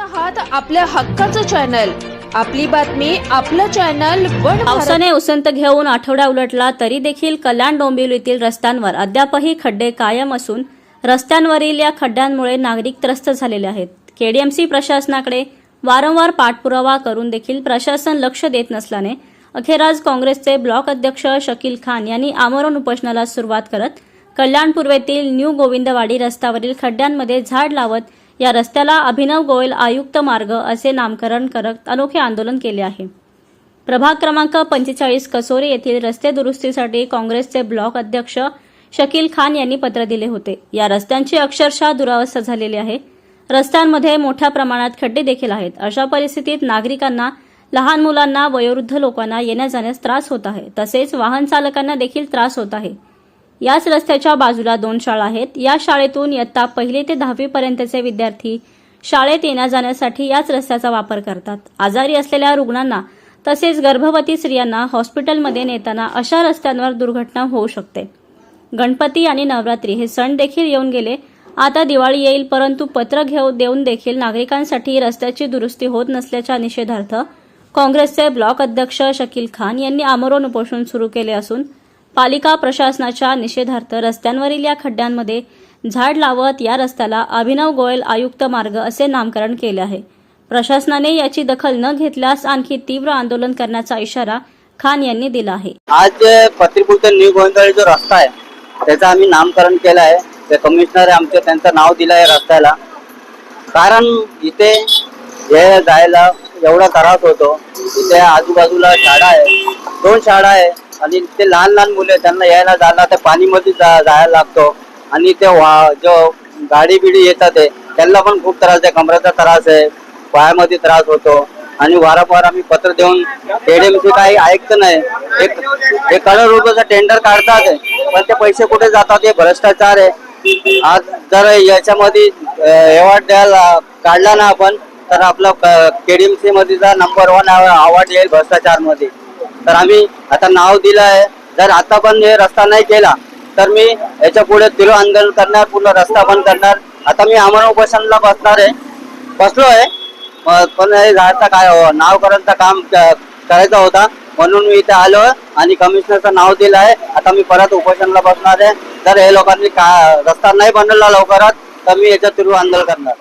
आहात आपल्या हक्काचं चॅनल. आपली बातमी आपलं चॅनल पावसाने उसंत घेऊन आठवडा उलटला तरी देखील कल्याण डोंबिवलीतील रस्त्यांवर अद्यापही खड्डे कायम असून रस्त्यांवरील या खड्ड्यांमुळे नागरिक त्रस्त झालेले आहेत. केडीएमसी प्रशासनाकडे वारंवार पाठपुरावा करून देखील प्रशासन लक्ष देत नसल्याने अखेर आज काँग्रेसचे ब्लॉक अध्यक्ष शकील खान यांनी आमरण उपोषणाला सुरुवात करत कल्याण पूर्वेतील न्यू गोविंदवाडी रस्त्यावरील खड्ड्यांमध्ये झाड लावत या रस्त्याला अभिनव गोयल आयुक्त मार्ग असे नामकरण करत अनोखे आंदोलन केले आहे. प्रभाग क्रमांक पंचेचाळीस कसोरे येथील रस्ते दुरुस्तीसाठी काँग्रेसचे ब्लॉक अध्यक्ष शकील खान यांनी पत्र दिले होते. या रस्त्यांची अक्षरशः दुरावस्था झालेली आहे. रस्त्यांमध्ये मोठ्या प्रमाणात खड्डे देखील आहेत. अशा परिस्थितीत नागरिकांना लहान मुलांना वयोवृद्ध लोकांना येण्या जाण्यास त्रास होत आहे. तसेच वाहन चालकांना देखील त्रास होत आहे. याच रस्त्याच्या बाजूला दोन शाळा आहेत. या शाळेतून इयत्ता पहिली ते दहावीपर्यंतचे विद्यार्थी शाळेत येण्या जाण्यासाठी याच रस्त्याचा वापर करतात. आजारी असलेल्या रुग्णांना तसेच गर्भवती स्त्रियांना हॉस्पिटलमध्ये नेताना अशा रस्त्यांवर दुर्घटना होऊ शकते. गणपती आणि नवरात्री हे सण देखील येऊन गेले. आता दिवाळी येईल परंतु पत्र घेऊ देऊन देखील नागरिकांसाठी रस्त्याची दुरुस्ती होत नसल्याच्या निषेधार्थ काँग्रेसचे ब्लॉक अध्यक्ष शकील खान यांनी आमरण उपोषण सुरू केले असून पालिका प्रशासनाच्या निषेधार्थ रस्त्यांवरील या खड्ड्यांमध्ये झाड लावत या रस्त्याला अभिनव गोयल आयुक्त मार्ग असे नामकरण केले आहे. प्रशासनाने याची दखल न घेतल्यास आणखी तीव्र आंदोलन करण्याचा इशारा खान यांनी दिला आहे. आज जे पत्रीपूर ते न्यू गोविंदवाडी जो रस्ता आहे त्याचं आम्ही नामकरण केलं आहे. ते कमिशनर आमचे त्यांचं नाव दिलं आहे रस्त्याला. कारण इथे हे जायला एवढा त्रास होतो. इथे आजूबाजूला शाळा आहे. दोन शाळा आहे. आणि ते लहान लहान मुले त्यांना यायला जायला त्या पाणीमध्ये जा- जायला लागतो. आणि ते वा जो गाडी बिडी येतात आहे त्यांना पण खूप त्रास आहे कमराचा त्रास आहे पायामध्ये त्रास होतो. आणि वारंवार आम्ही पत्र देऊन एडीएमसी काही ऐकत नाही. एक एक करोड रुपयाचा टेंडर काढतात पण ते पैसे कुठे जातात हे भ्रष्टाचार आहे. आज जर याच्यामध्ये अवॉर्ड द्यायला काढला ना आपण तर आपला केडीएमसी मध्ये नंबर वन अवॉर्ड येईल भ्रष्टाचारमध्ये तर आम्ही आता नाव दिलं आहे जर आता पण हे रस्ता नाही केला तर मी याच्यापुढे तीव्र आंदोलन करणार पूर्ण रस्ता बंद करणार. आता मी अमर उपोषणला बसणार आहे. बसलो आहे. पण हे झाडचं काय हो, नावकरणचं काम करायचा करायचं होता. म्हणून मी इथे आलो आणि कमिशनरचं नाव दिलं आहे आता मी परत उपोषणला बसणार आहे. जर हे लोकांनी का रस्ता नाही बनवला लवकरात तर मी याच्या तीव्र आंदोलन करणार.